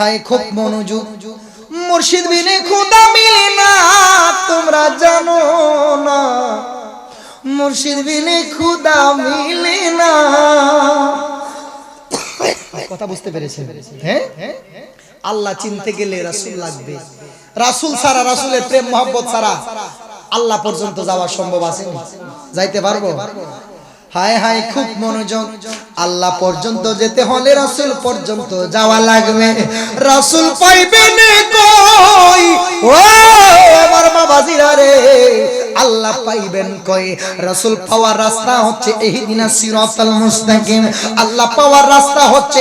High খুব মনোযোগ। মুর্শিদ বিনে খুদা মিলে না তোমরা জানো না। মুর্শিদ বিনে খুদা মিলে না। কথা বুঝতে পেরেছেন? হ্যাঁ? আল্লাহ চিনতে গেলে রাসূল লাগবে। রাসূল ছাড়া রাসূলের প্রেম মহব্বত ছাড়া আল্লাহ পর্যন্ত যাওয়া সম্ভব আছে যাইতে পারব? হায় হায়, খুব মনোযোগ। আল্লাহ পর্যন্ত যেতে হলে রাসূল পর্যন্ত যাওয়া লাগবে। রাসূল পাইবেন আল্লাহ পাইবেন কই? পাওয়ার রাস্তা হচ্ছে মুস্তাকিম। আল্লাহ পাওয়ার রাস্তা হচ্ছে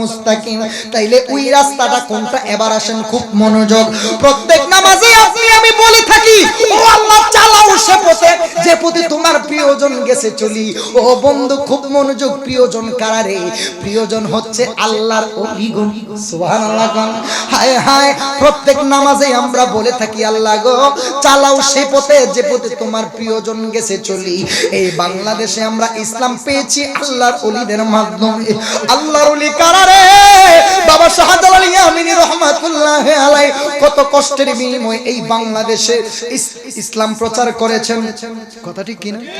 মুস্তাকিম। তাইলে ওই রাস্তাটা কোনটা? এবার আসেন খুব মনোযোগ। প্রত্যেক নামাজে আপনি, আমি বলে থাকি, ও আল্লাহ, চালাও সে প্রিয়জন গেছে চলি। ও বন্ধু, খুব মনোযোগ প্রিয়জন কারারে প্রিয়জন হচ্ছে আল্লাহর অলিগুণ সুবহানাল্লাহ হায় হায়, প্রত্যেক নামাজে আমরা বলে থাকি, আল্লাহ গো, চালাও সে পথে, যে পথে তোমার প্রিয়জন গেছে চলি। এই বাংলাদেশে আমরা ইসলাম পেয়েছি আল্লাহর অলিদের মাধ্যমে। আল্লাহর অলি কারারে বাবা ইয়ামিনী রহমাতুল্লাহ আলাই কত কষ্টের বিনিময়ে এই বাংলাদেশে ইসলাম প্রচার করেছেন। কথাটি কিনা?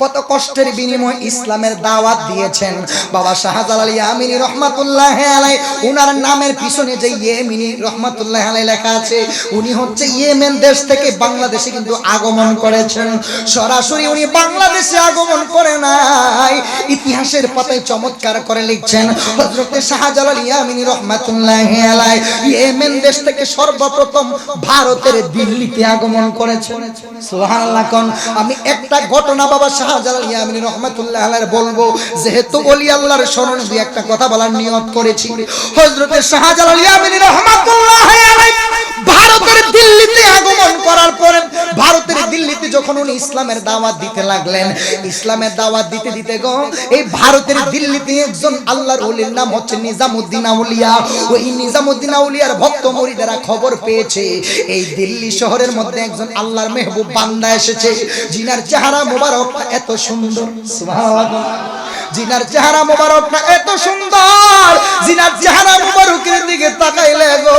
কত কষ্টের বিনিময়ে ইসলামের দাওয়াত দিয়েছেন। বাবা শাহজালাল ইয়ামিনী রহমাতুল্লাহ আলাই উনার নামের পিছনে যে ইয়েমিনী রহমাতুল্লাহ আলাই লেখা আছে, উনি হচ্ছে ইয়েমেন দেশ থেকে বাংলাদেশে কিন্তু আগমন করেছেন। সরাসরি উনি বাংলাদেশে আগমন করে নাই। ইতিহাসের পাতায় চমৎকার করে লিখছেন, হযরতে শাহজালাল ইয়ামিনী রহমাতুল্লাহ আলাই ইয়েমেন দেশ থেকে সর্বপ্রথম ভারতের দিল্লিতে আগমন করেছেন। সুবহানাল্লাহ কোন, আমি একটা ঘটনা বাবা যখন উনি ইসলামের দাওয়াত দিতে লাগলেন, ইসলামের দাওয়াত দিতে দিতে এই ভারতের দিল্লিতে একজন আল্লাহর নাম হচ্ছে নিজামউদ্দিন আউলিয়া। ওই নিজামউদ্দিন আউলিয়ার ভক্ত খবর পেয়েছে, এই দিল্লি শহরের মধ্যে একজন আল্লাহর মেহবুব বান্দা এসেছে, জিনার চেহারা মোবারকটা এত সুন্দর সুবহানাল্লাহ। জিনার চেহারা মোবারকটা এত সুন্দর। জিনার চেহারা মোবারকের দিকে তাকাইলে গো,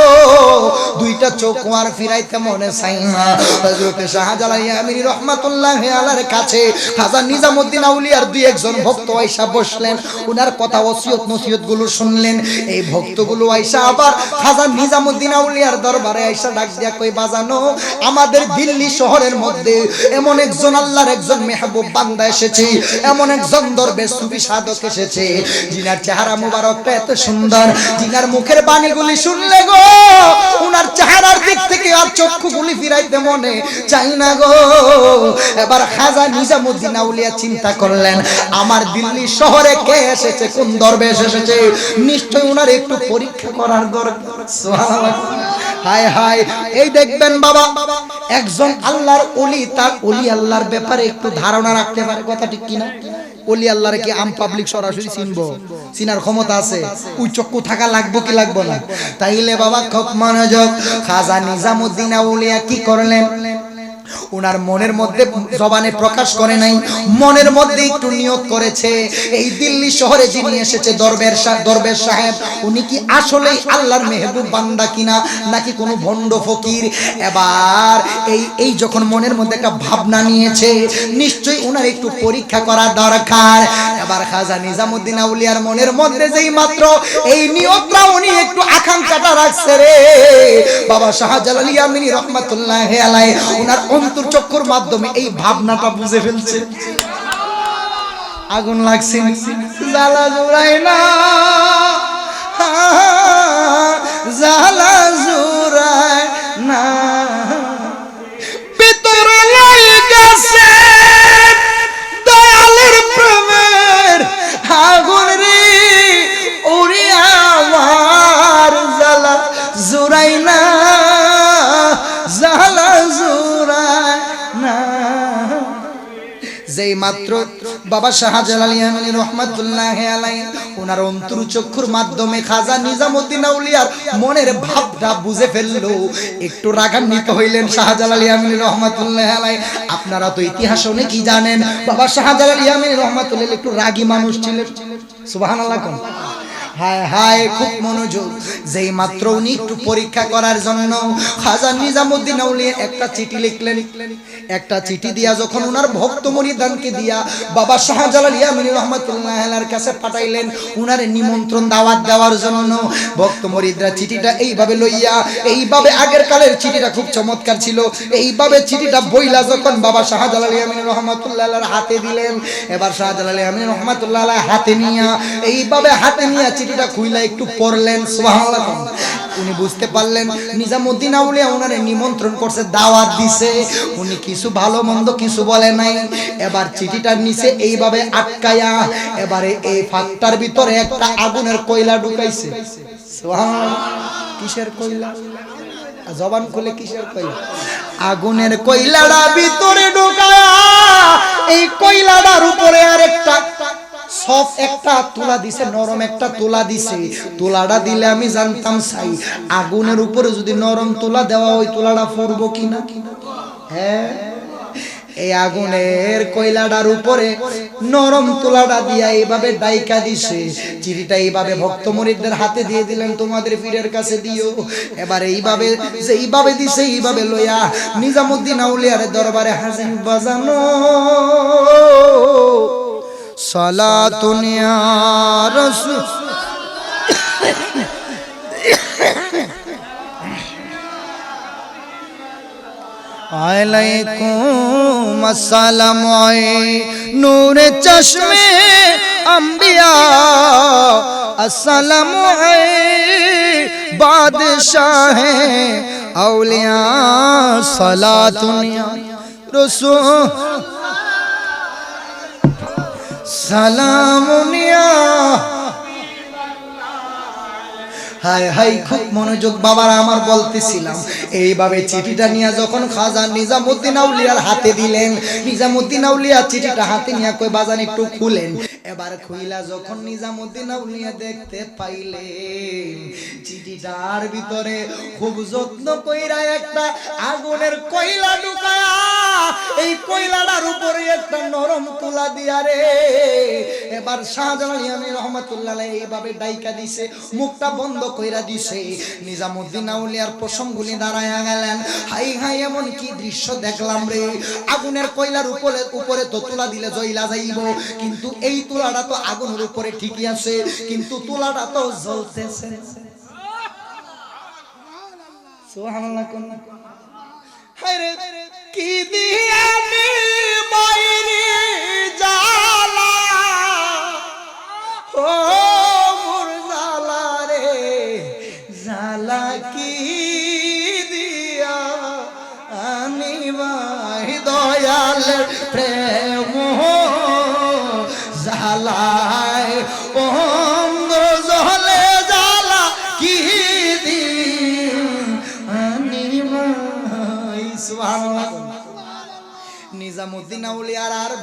দুইটা চোখ আর ফিরাইতে মনে চাই না। হযরতে শাহজালাল ইয়ামিনী রাহমাতুল্লাহ আলাইহির কাছে খাজা নিজামউদ্দিন আউলিয়ার দুই একজন ভক্ত আয়েশা বসলেন। উনার কথা ওসিয়ত নসিহতগুলো শুনলেন। এই ভক্তগুলো আয়েশা আবার খাজা নিজামউদ্দিন আউলিয়ার দরবারে আয়েশা ডাক দিয়া কই বাজানো, আমাদের দিল্লি শহরের মধ্যে এমন একজন আল্লাহর একজন মেহবুব বান্দা এসেছে। এমন একজন দরবেশ সুফি সাধক এসেছে। জিনার চেহারা মুবারকটা এত সুন্দর। জিনার মুখের বাণীগুলি শুনলে গো। উনার চেহারার দিক থেকে আর চক্ষুগুলি ফিরাইতে মনে চাই না গো। এবার খাজা নিজামুদ্দিন আউলিয়া চিন্তা করলেন, আমার দিল্লি শহরে কে এসেছে? কোন দরবেশ এসেছে? নিশ্চয় উনার একটু পরীক্ষা করার দরকার। হায় হায়। এই দেখবেন বাবা বাবা একজন আল্লাহর অলি তার অলি আল্লাহর ব্যাপারে একটু ধারণা রাখতে পারে, কথা ঠিক কিনা? অলি আল্লাহর কি আম পাবলিক সরাসরি চিনব? চিনার ক্ষমতা আছে? ওই চক্ষু থাকা লাগবো কি লাগবো না? তাইলে বাবা খুব মনোযোগ। খাজা নিজামুদ্দিন আউলিয়া কি করলেন? ওনার মনের মধ্যে জবানে প্রকাশ করে নাই মনের মধ্যে একটু নিয়ত করেছে। এই দিল্লি শহরে যিনি এসেছে দরবের দরবেশ সাহেব উনি কি আসলেই আল্লাহর মেহবুব বান্দা কিনা নাকি কোনো ভণ্ড ফকির? এবার এই এই যখন মনের মধ্যে একটা ভাবনা নিয়েছে নিশ্চয়ই ওনার একটু পরীক্ষা করা দরকার। এবার খাজা নিজামুদ্দিন আউলিয়ার মনের মধ্যে যেই মাত্র এই নিয়তটা উনি একটু আকাঙ্ক্ষাটা রাখছে রে। বাবা শাহজালাল ইয়ামিনী রহমাতুল্লাহ আলাই ওনার অন্তর চক্ষুর মাধ্যমে এই ভাবনাটা বুঝে ফেলছে। আগুন লাগছে জ্বালা জোড়াই না। জ্বালা বাবা শাহজালাল ইয়ামানি রহমাতুল্লাহ আলাই ওনার অন্তর মাধ্যমে খাজা নিজামউদ্দিন আউলিয়ার মনের ভাবটা বুঝে ফেলল। একটু রাগান্বিত হইলেন শাহজালাল ইয়ামানি রহমাতুল্লাহ আলাইহি। আপনারা তো ইতিহাস অনেকই জানেন, বাবা শাহজালাল ইয়ামানি রহমাতুল্লাহ একটু রাগী মানুষ ছিলেন। সুবহানাল্লাহ কোন। হায় হায়, খুব মনোযোগ। যেই মাত্র উনি একটু পরীক্ষা করার জন্য খাজা নিজামুদ্দিন আউলিয়া একটা চিঠি লিখলেন। একটা চিঠি দিয়া যখন উনার ভক্ত মরিদানকে দিয়া বাবা শাহজালাল ইয়ামিন রহমাতুল্লাহ কাছে পাঠাইলেন, উনারে নিমন্ত্রণ দাওয়াত দেওয়ার জন্য। ভক্ত চিঠিটা এইভাবে লইয়া, এইভাবে আগের কালের চিঠিটা খুব চমৎকার ছিল। এইভাবে চিঠিটা বইলা যখন বাবা শাহজালাল ইয়ামিন রহমাতুল্লাহ হাতে দিলেন, এবার শাহজালাল ইয়ামিন রহমাতুল্লাহ হাতে নিয়া, এইভাবে হাতে নিয়া চিঠিটা খুইলা একটু পড়লেন উনি বুঝতে পারলেন, নিজামুদ্দিন আউলিয়া ওনারে নিমন্ত্রণ করছে, দাওয়াত দিছে। উনি কিছু ভালো মন্দ কিছু বলে নাই। এবার চিঠিটার নিচে এইভাবে আটকায়া, এবারে এই ফাঁকটার ভিতরে একটা আগুনের কয়লা ঢুকাইছে। কিসের কয়লা? জবান খুলে কিসের কয়লা? আগুনের কয়লাটা ভিতরে ঢুকায়া, এই কয়লাটার উপরে আর একটা সব একটা তুলা দিছে, নরম একটা তুলা দিছে। তুলাটা দিলে আমি জানতাম সাই আগুনের উপরে যদি নরম তুলা দেওয়া ওই তুলাটা ফুরবো কিনা? হ্যাঁ? এই আগুনের কয়লাটার উপরে নরম তুলাটা দিয়া এইভাবে ডাইকা দিছে। চিঠিটা এইভাবে ভক্ত মরিদদের হাতে দিয়ে দিলেন, তোমাদের পীরের কাছে দিও। এবার এইভাবে যে এইভাবে দিছে, এইভাবে লইয়া নিজামুদ্দিন আউলিয়ার দরবারে হাজির বাজানো। सला दुनिया रस। अलैकुम असलम नूर चश्मे अम्बिया असलम बादशाह औलिया। सला दुनिया। रसो হাই হাই খুব মনোযোগ বাবার আমার বলতেছিলাম। এইভাবে চিঠিটা নিয়ে যখন খাজা নিজামুদ্দিন আউলিয়ার হাতে দিলেন, নিজামুদ্দিন আউলিয়া চিঠিটা হাতে নিয়ে কই বাজান একটু খুলেন। এবার খুইলা যখন নিজামুদ্দিন আউলিয়া দেখতে পাইলেন চিঠিটার ভিতরে খুব যত্ন কইরা একটা আগুনের কয়লা ঢুকায়া এই কয়লাটার উপরে একটা নরম তুলা দিয়া রে। এবার শাহজালাল ইয়ামি রহমাতুল্লাহ আলাইহি এইভাবে ডাইকা দিছে মুখটা বন্ধ কইরা দিছে। নিজামুদ্দিন আউলিয়ার প্রসঙ্গুলি দাঁড়ায়া গেলেন। হাই হাই এমন কি দৃশ্য দেখলাম রে। আগুনের কয়লার উপরে উপরে তো তুলা দিলে জইলা যাইব কিন্তু এই তুলাটা তো আগুনের উপরে ঠিকই আছে, কিন্তু তুলাটা তো জ্বলতেছে। সুবহানাল্লাহ কোন হায়রে, কি দিয়া আউলিয়ার আর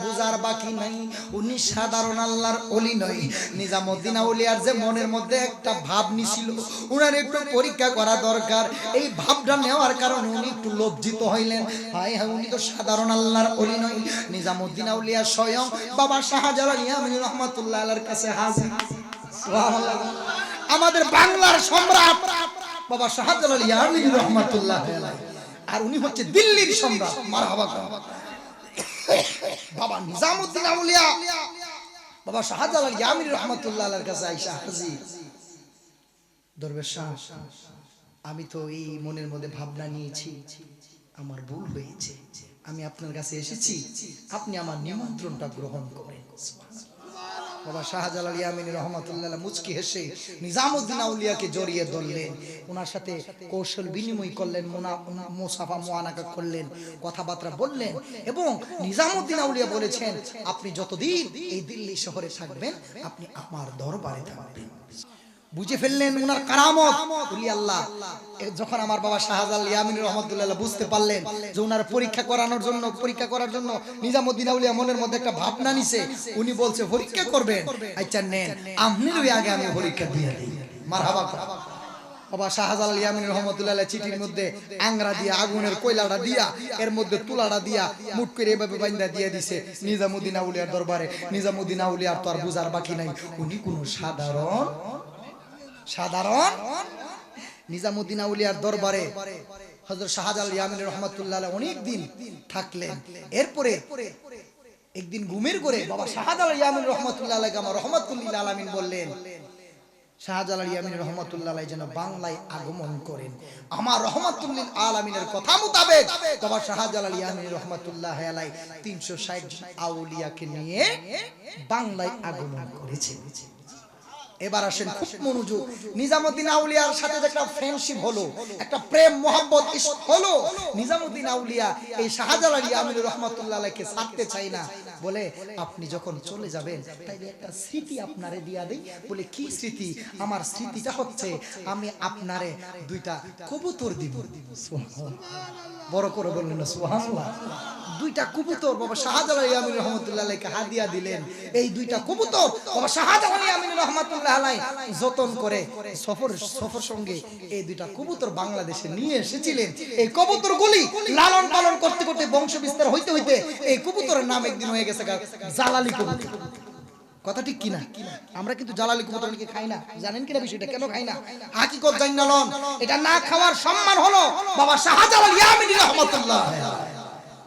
বাকি নাই। উনি সাধারণ আল্লাহর অলি নয়। নিজামুদ্দিন আউলিয়ার যে মনের মধ্যে একটা ভাব নিছিল, উনার একটু পরীক্ষা করা দরকার। এই ভাবটা নেওয়ার কারণে উনি একটু লজ্জিত হইলেন। হাই হ্যাঁ উনি তো সাধারণ আল্লাহর অলি নয়। নিজামুদ্দিন আউলিয়া স্বয়ং বাবা আলার কাছে হাজির। আমাদের বাংলার সম্রাট বাবা আর উনি হচ্ছে দিল্লির সম্রাট। মারহাবা বাবা নিজামুদ্দিন আউলিয়া বাবা শাহজালাল ইয়ামির রহমতুল্লাহ আলার কাছে আইসা হাজি দরবেশ আমি তো এই মনের মধ্যে ভাবনা নিয়েছি, আমার ভুল হয়েছে, আমি আপনার কাছে এসেছি, আপনি আমার নিমন্ত্রণটা গ্রহণ করেন। বাবা শাহজালাল ইয়ামিনী রহমতুল্লাহ মুচকি হেসে নিজামুদ্দিন আউলিয়াকে জড়িয়ে ধরলেন। ওনার সাথে কৌশল বিনিময় করলেন, মোনা মোসাফা মোয়ানাকা করলেন, কথাবার্তা বললেন এবং নিজামুদ্দিন আউলিয়া বলেছেন, আপনি যতদিন এই দিল্লি শহরে থাকবেন, আপনি আমার দরবারে থাকবেন। বুঝে ফেললেন ওনার কারামত। আল্লাহ যখন আমার বাবা শাহজাল ইয়ামিন রহমতুল্লাহ বুঝতে পারলেন যে ওনার পরীক্ষা করানোর জন্য, পরীক্ষা করার জন্য নিজামুদ্দিন আউলিয়া মনের মধ্যে একটা ভাবনা নিছে, উনি বলছে, পরীক্ষা করবেন? আচ্ছা নেন আপনি আগে আমি পরীক্ষা দিয়ে দিই। মারহাবা বাবা শাহজাল ইয়ামিন রহমতুল্লাহ চিঠির মধ্যে আংরা দিয়া, আগুনের কয়লাটা দিয়া, এর মধ্যে তুলাটা দিয়া, মুট করে এভাবে বাইন্দা দিয়ে দিছে নিজামুদ্দিন আউলিয়ার দরবারে। নিজামুদ্দিন আউলিয়ার তো আর বুঝার বাকি নাই। উনি কোনো সাধারণ সাধারণ নিজামুদ্দিন আউলিয়ার দরবারে হজরত শাহজালাল ইয়ামিন রহমতুল্লাহ অনেক দিন থাকলেন। এরপরে একদিন ঘুমের করে বাবা শাহজালাল ইয়ামিন রহমতুল্লাহ আমার রহমতুল্লাহ আলামিন বললেন, শাহজালাল ইয়ামিন রহমতুল্লাহ যেন বাংলায় আগমন করেন। আমার রহমতুল্লিল আলামিনের কথা মোতাবেক বাবা শাহজালাল ইয়ামিন রহমতুল্লাহ আলাই তিনশো ষাট আউলিয়াকে নিয়ে বাংলায় আগমন করেছেন। এবার আসেন খুব মনোযোগ। নিজামুদ্দিন আউলিয়ার সাথে একটা ফ্রেন্ডশিপ হলো একটা প্রেম মোহাম্মত হলো। নিজামুদ্দিন আউলিয়া এই শাহজালাল ইয়ামিন রহমতুল্লাহ আলাইকে ছাড়তে চাই না। বলে আপনি যখন চলে যাবেন তাইলে একটা স্মৃতি আপনারে দিয়া দেই। বলে কি স্মৃতি? আমার স্মৃতিটা হচ্ছে আমি আপনারে দুইটা কবুতর দিব। বড় করে বললেন সুবহানাল্লাহ। দুইটা কবুতর বাবা শাহজালাল ইয়ামিন রহমতুল্লাহ আলাইকে হাদিয়া দিলেন। এই দুইটা কবুতর বাবা শাহজালাল ইয়ামিন রহমতুল্লাহ আলাই যতন করে সফর সফর সঙ্গে এই দুইটা কবুতর বাংলাদেশে নিয়ে এসেছিলেন। এই কবুতর গুলি লালন পালন করতে করতে বংশ বিস্তার হইতে হইতে এই কবুতরের নাম একদিন হয়ে গেছে জালালি কবুতর। কথা ঠিক কিনা? আমরা কিন্তু জালালি কবুতর নাকি খাই না। জানেন কিনা বিষয়টা? কেন খাই না? হাকিকত জানি না লন এটা না খাওয়ার সম্মান হলো বাবা শাহজালাল ইয়ামিনী রহমাতুল্লাহ।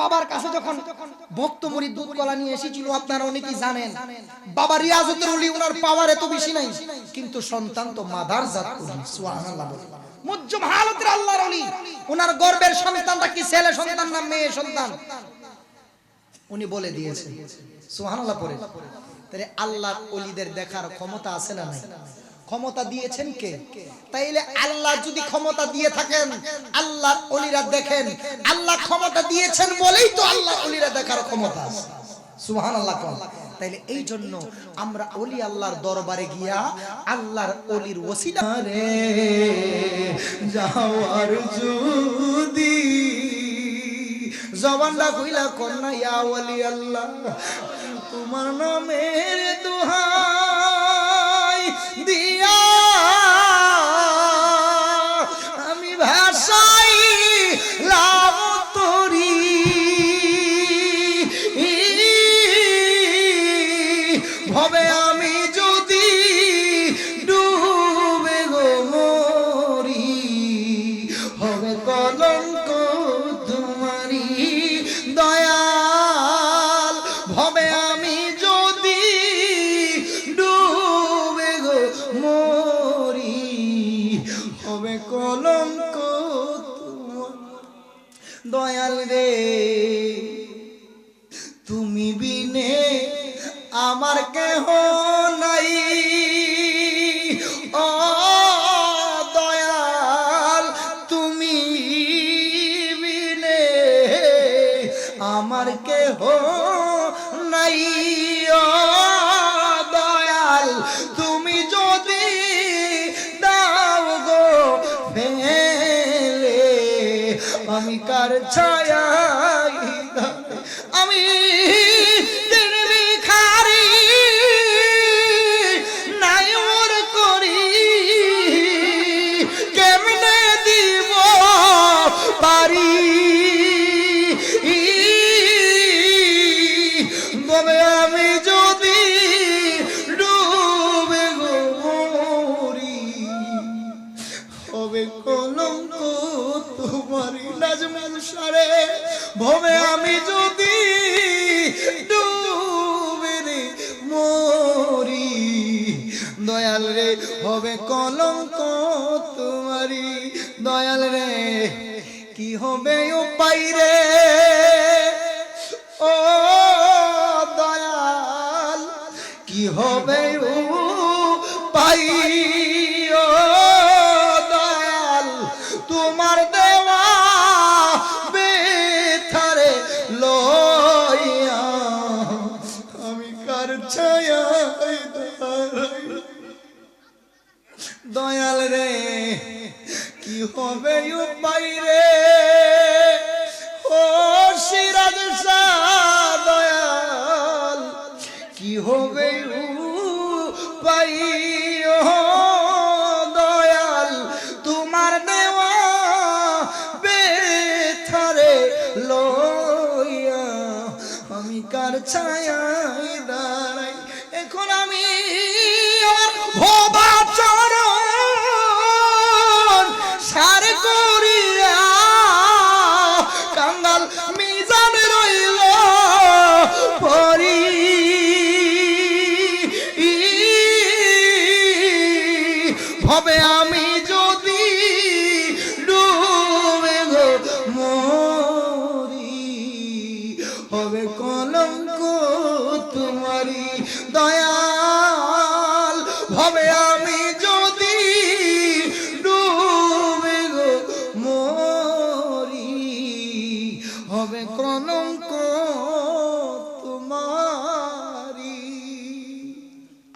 বাবার কাছে যখন ভক্ত মুরিদ দুধ কলা নিয়ে এসেছিল, আপনারা অনেকেই জানেন, বাবা রিয়াজুদ্দিন উলি উনার পাওয়ার এত বেশি নাই। কিন্তু সন্তান তো মাদার জাত মুজ্জম হালতের আল্লাহর ওলি উনার গর্বের সন্তানটা কি ছেলে সন্তান না মেয়ে সন্তান? উনি বলে দিয়েছেন সুবহানাল্লাহ পড়ে। তাহলে আল্লাহর ওলিদের দেখার ক্ষমতা আছে না নাই? ক্ষমতা দিয়েছেন কে? তাইলে আল্লাহ যদি ক্ষমতা দিয়ে থাকেন, আল্লাহর ওলিরা দেখেন, আল্লাহ ক্ষমতা দিয়েছেন বলেই তো আল্লাহ ওলিরা দেখার ক্ষমতা আছে। সুবহানাল্লাহ আল্লাহ তাইলে এই জন্য আমরা অলি আল্লাহর দরবারে গিয়া আল্লাহর অলির ওসিলা রে যাওয়ার যদি জবানটা কইলা কন্যা ইয়া অলি আল্লাহ, তোমার নামের দোহাই আমার কেহ নাই দয়াল। তুমি যদি দাও গো ফেলে আমি কার ছায়া দয়াল রে, হবে কলঙ্ক তোমারি দয়াল রে, কি হবে উপায় রে? ও দয়াল, কি হবে পাই লইয়া আমি কার ছায় দাঁড়াই? এখন আমি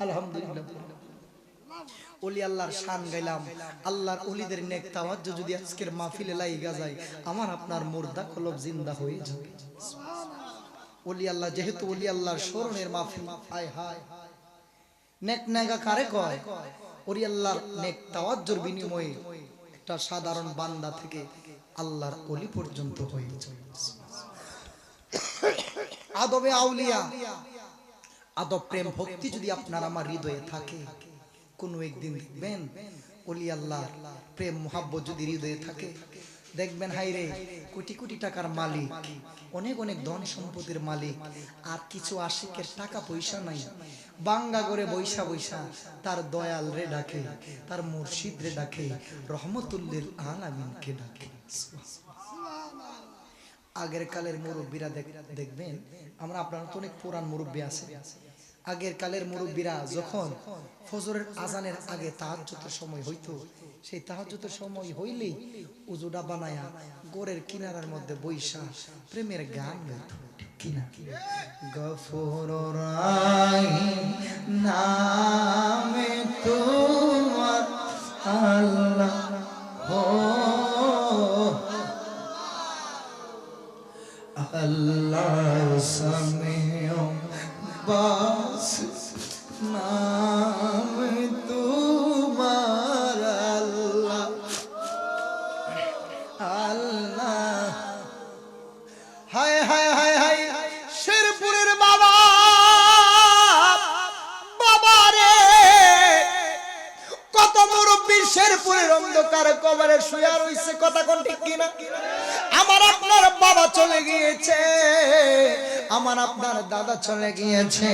আলহামদুলিল্লাহ। ওলি আল্লাহর শান গাইলাম। আল্লাহর ওলিদের নেক তাওয়াজ্জু যদি আজকের মাহফিলে লাইগা যায়, আমার আপনার মুর্দা কলব জিন্দা হয়ে যাবে। ওলি আল্লাহ, যেহেতু ওলি আল্লাহর স্মরণের মাহফিল, হায় হায়। নেক নেগা কারে কয়? ওলি আল্লাহর নেক তাওয়াজ্জুর বিনিময়ে একটা সাধারণ বান্দা থেকে আল্লাহর ওলি পর্যন্ত হয়ে যায়। আদবে আউলিয়া। আদব প্রেম ভক্তি যদি আপনার আমার হৃদয়ে থাকে কোনো একদিন দেখবেন অলি আল্লাহ প্রেম মোহাব্বত যদি হৃদয়ে থাকে দেখবেন হাইরে কোটি কোটি টাকার মালিক অনেক অনেক ধন সম্পত্তির মালিক আর কিছু আশিকের টাকা পয়সা নাই। বাঙ্গা করে বৈশা বৈশা তার দয়াল রে ডাকে তার মুর্শিদ রে ডাকে রহমতুল্লিল আলামিনকে ডাকে। আগের কালের মুরব্বীরা দেখবেন, আমরা আপনার তো অনেক পুরান মুরব্বী আছে। আগের কালের মুরব্বীরা যখন ফজরের আজানের আগে তাহাজ্জুতের সময় হইতো, সেই তাহাজ্জুতের সময় হইলেই উজুডা বানায়া গোরের কিনারার মধ্যে বৈশা প্রেমের গান গাইত। কিনা? গফুর নামে তোমার আল্লাহ আল্লাহ সামিও বাস নাম তোমার আল্লাহ। আল্লাহ। হায় হায় হায় হায়, শেরপুরের বাবা। বাবা রে। কত মুরব্বী শেরপুরের অন্ধকার কবরে শুয়া রইছে, কথা কোন ঠিক কিনা? আমার আপনার বাবা চলে গিয়েছে। আমার আপনার দাদা চলে গিয়েছে,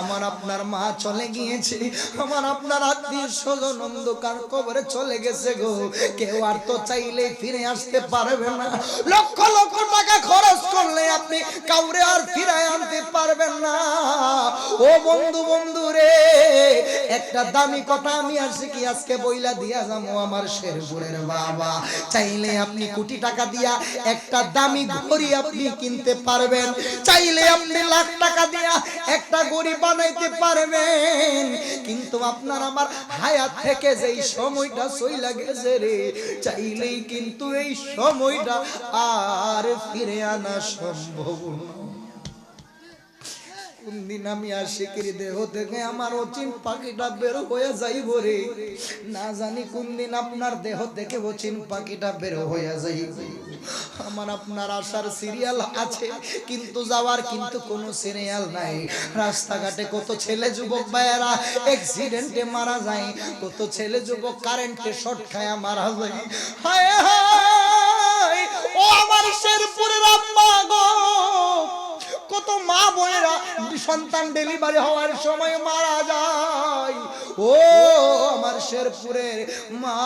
আমার আপনার মা চলে গিয়েছে, আমার আপনার আত্মীয় স্বজন অন্ধকার কবরে চলে গেছে গো। কেউ আর তো চাইলে ফিরে আসতে পারবে না। লক্ষ লক্ষ টাকা খরচ করলে আপনি কাউরে আর ফিরায় আনতে পারবেন না। ও বন্ধু বন্ধু রে, একটা দামি কথা আমি আর শিখি আজকে বইলা দিয়া যাব আমার শেরপুরের বাবা। চাইলে আপনি কোটি টাকা দিয়া একটা দামি ঘড়ি আপনি কিনতে পারবেন। চাইলে আপনি লাখ টাকা দিয়া একটা গড়ি বানাইতে পারবেন। কিন্তু আপনার আমার হায়াত থেকে যেই সময়টা সইলা গেছে রে, চাইলেই কিন্তু এই সময়টা আর ফিরে আনা সম্ভব না। কোনদিন আমি আশিকির দেহ থেকে আমার অচিন পাখিটা বের হয়ে যাইব রে। না জানি কোনদিন আপনার দেহ থেকে অচিন পাখিটা বের হয়ে যাইব। আমার আপনার আসার সিরিয়াল আছে, কিন্তু যাওয়ার কিন্তু কোনো সিরিয়াল নাই। রাস্তাঘাটে কত ছেলে যুবক ভাইয়েরা অ্যাক্সিডেন্টে মারা যায়, কত ছেলে যুবক কারেন্টে শর্ট খায়া মারা যায়। হায় হায়, ও আমার শেরপুরের আম্মা গো। কত মা বোনেরা সন্তান ডেলিভারি হওয়ার সময় মারা যায়। ও আমার শেরপুরের মা।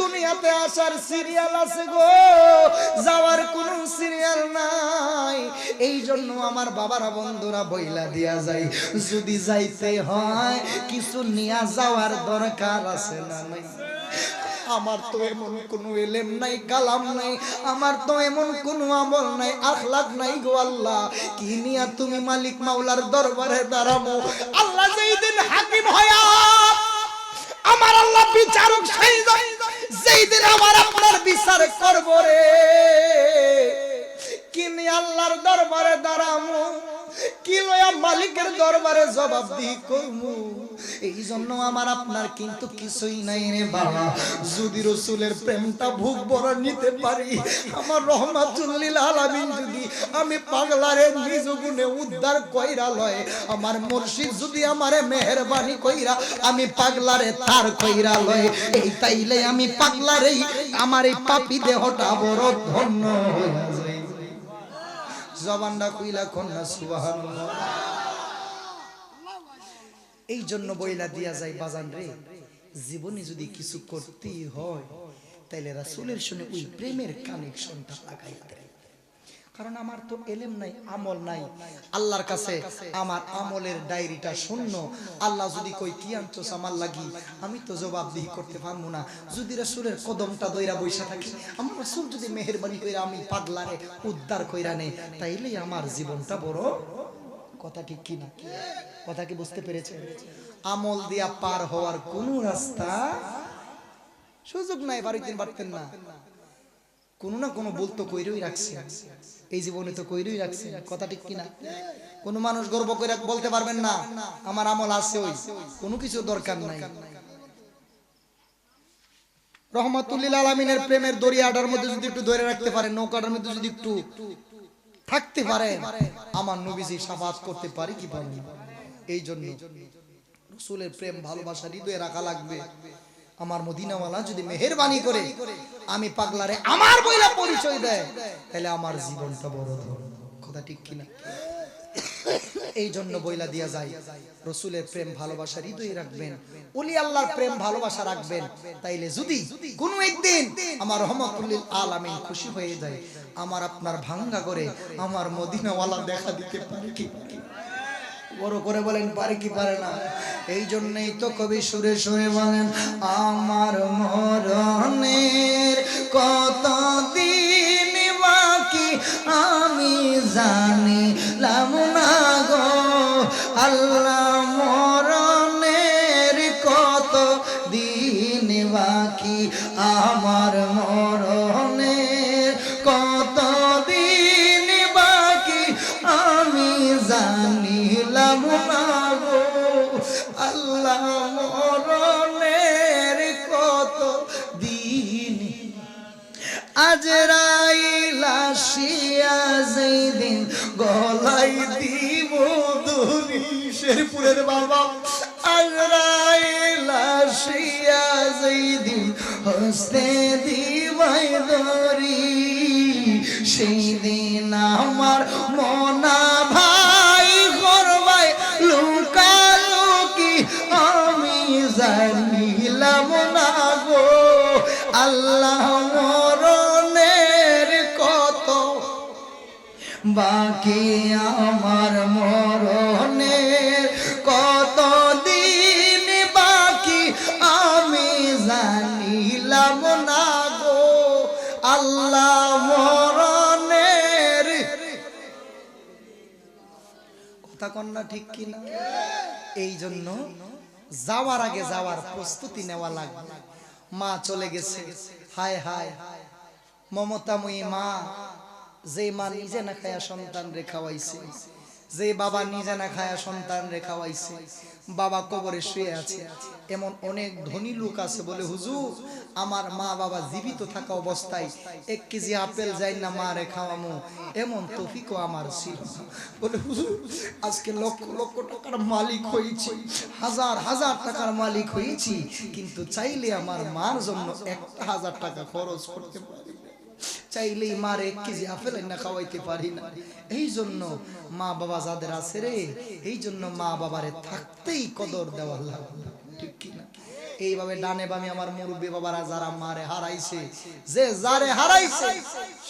দুনিয়াতে আসার সিরিয়াল আছে গো, যাওয়ার কোনো সিরিয়াল নাই। এই জন্য আমার বাবারা, বন্ধুরা বইলা দিয়া যায়, যদি যাইতে হয়, কিছু নিয়ে যাওয়ার দরকার আছে না নাই? আমার তো এমন কোনো এলেম নাই, কালাম নাই, আমার তো এমন কোনো আমল নাই আখলাক নাই গো আল্লাহ। কি নিয়া তুমি মালিক মাওলার দরবারে দাঁড়াবো আল্লাহ যেই দিন হাকিম হয়া, আমার আল্লাহ বিচারক সেই যেই দিন আমার আপনার বিচার করব রে। কিনি আল্লাহর দরবারে দাঁড়ামু? কি লয়া মালিকের দরবারে জবাব দি করমু এই জন্য আমার আপনার কিন্তু কিছুই নাই রে বাবা। যদি রসুলের প্রেমটা ভুগ বড় নিতে পারি, আমার রহমাতুল্লিল আলামিন যদি আমি পাগলারে নিজ গুণে উদ্ধার কইরা লয়, আমার মুর্শিদ যদি আমারে মেহেরবানি কইরা আমি পাগলারে তার কইরা লয়, এই তাইলে আমি পাগলারেই আমার এই পাপি দেহটা বড় ধন্য হইয়া যায়। জবানটা কইলা কন্যা এই জন্য বইলা দিয়া যায় বাজান রে, জীবনে যদি কিছু করতেই হয়, তাইলে রাসুলের শুনে ওই প্রেমের কানেকশনটা লাগাইতে। কারণ আমার তো এলেম নাই, আমল নাই। আল্লাহর কাছে আমার আমলের ডায়েরিটা শূন্য। আল্লাহ যদি কই কি আনছোস আমার লাগি? আমি তো জবাবদিহি করতে পারব না। যদি রাসূলের কদমটা দইরা বইসা থাকি, আমার রাসূল যদি মেহেরবানি কইরা আমি পাগলারে উদ্ধার কইরা নে, তাইলেই আমার জীবনটা বড় কথা ঠিক কি না কথা কি বুঝতে পেরেছে আমল দিয়া পার হওয়ার কোনো রাস্তা সুযোগ নাই, বাড়িতে পারতেন না। কোনো না কোনো বলতো কইরই রাখছে। এই জীবনে তো কইরই রাখছে। কথা ঠিক কিনা? কোন মানুষ গর্ব করে বলতে পারবেন না, আমার আমল আছে ওই। কোনো কিছু দরকার নাই। রহমাতুল্লিল প্রেমের মধ্যে যদি একটু ধরে রাখতে পারেন, নৌকাটার মধ্যে যদি একটু থাকতে আমার করতে পারি কি এই জন্য প্রেম, ভালোবাসা রাখা লাগবে। আমার মদিনাওয়ালা যদি মেহেরবানি করে, আমি পাগলারে আমার বইলা পরিচয় দেয়, তাহলে আমার জীবনটা বড় কথা ঠিক কিনা? এই জন্য বইলা দিয়া যায়, রসুলের প্রেম ভালোবাসা হৃদয়ে রাখবেন, ওলি আল্লাহর প্রেম ভালোবাসা রাখবেন, তাইলে যদি কোনো একদিন আমার রহমতুল্লিল আলামিন খুশি হয়ে যায়, আমার আপনার ভাঙ্গা করে আমার মদিনাওয়ালা দেখা দিতে পারে কি? বড় করে বলেন, পারে কি পারে না? এই জন্যই তো কবি সুরে সুরে বলেন, আমার মরণের কত দিন বাকি আমি জানি না গো। আল্লাহ মরণের কত দিন বাকি আমার মরণের গলাই দিব শেরপুরের বাবা। হস্তে দিবাই দরি। সেই দিন আমার মনা বাকি আমার মরণের কত দিন বাকি আমি জানিলাম না গো। আল্লাহ মরণের কথা কন্যা ঠিক কিনা? এই জন্য যাওয়ার আগে যাওয়ার প্রস্তুতি নেওয়া লাগবে। মা চলে গেছে। হায় হায়। মমতাময়ী মা যে মা নিজে না খায়া সন্তান রে খাওয়াইছে যে বাবা নিজে না খায়া সন্তান রে খাওয়াইছে বাবা কবরে শুয়ে আছে। এমন অনেক ধনী লোক আছে বলে, হুজুর, আমার মা বাবা জীবিত থাকা অবস্থায় এক কেজি আপেল যাই না মা রে খাওয়ামো। এমন তফিকও আমার ছিল। বলে, হুজুর, আজকে লক্ষ লক্ষ টাকার মালিক হয়েছি। হাজার হাজার টাকার মালিক হয়েছি। কিন্তু চাইলে আমার মার জন্য একটা হাজার টাকা খরচ করতে পারি। চাইলেই মার এক কেজি আপেল না খাওয়াইতে পারি না। এই জন্য মা বাবা যাদের আছে রে এই জন্য মা বাবারে থাকতেই কদর দেওয়া লাগবে, ঠিক কি না? এইভাবে ডানে বামে আমার মুরব্বী বাবারা যারা মারে হারাইছে, যে যারে হারাইছে,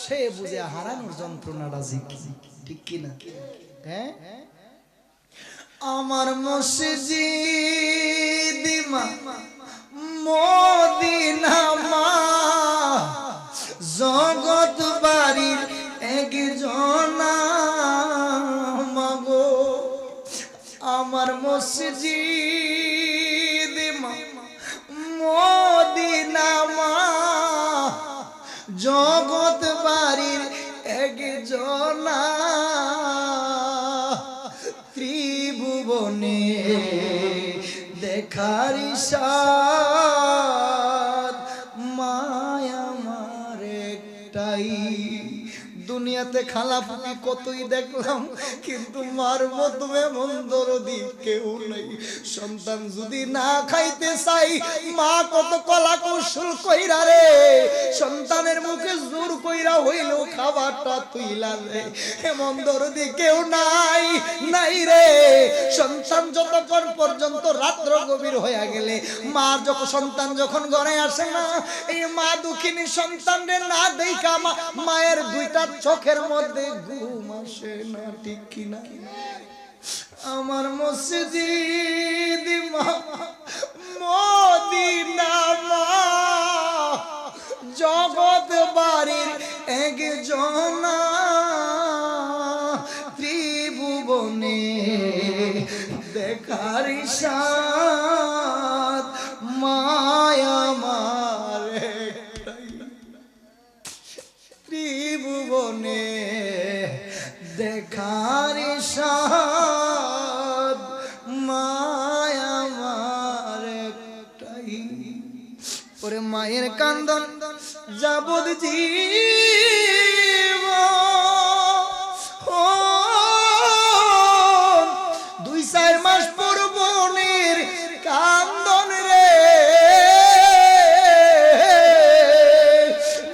সে বুঝে হারানোর যন্ত্রণাটা জিকি ঠিক কি না? হ্যাঁ? আমার মসজিদ মদিনা একজনা মাগো আমার মসজিদ মা মদিনা মা জগৎ বাড়ির একজনা ত্রিভুবনে দেখার সাদ দুনিয়াতে খালা ফুকি কতই দেখলাম, কিন্তু মার মতো এমন দরদি কেউ নেই। সন্তান যদি না খাইতে চাই, মা কত কলা কৌশল কইরা রে, সন্তানের মুখে জোর কইরা হইল, খাবারটা তুইলা রে এমন দরদি কেউ নাই নাই রে। সন্তান যতক্ষণ পর্যন্ত রাত্র গভীর হয়ে গেলে, মা যখন সন্তান যখন ঘরে আসে না, এই মা দুঃখিনী সন্তানের না দেখা মায়ের দুইটা চোখের মধ্যে ঘুম আসে না, ঠিক কিনা? আমার মসজিদ মদিনা মা জগৎ বাড়ির একজনা ত্রিভুবনে দেখার সাথ মায়া মার। একটাই ত্রিভুবনে দেখার মায়া আমার একটাই ওরে মায়ের কান্দন। যাবদ জীব দুই চার মাস পর বোনের কান্দন রে।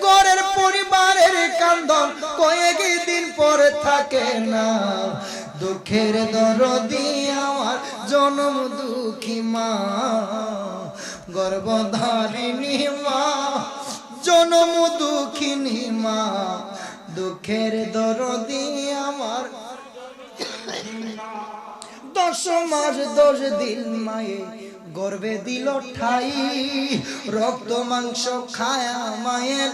গড়ের পরিবারের কান্দন কয়েক দিন পরে থাকে না। দুঃখের দরদি আমার জনম দুঃখী মা, গর্ভধারিণী মা। জনম দুঃখিনী মা, দুঃখের দরদি আমার দশ মাস, দশ দিন মায়ে গর্বে দিল ঠাই, রক্ত মাংস খায়া মায়ের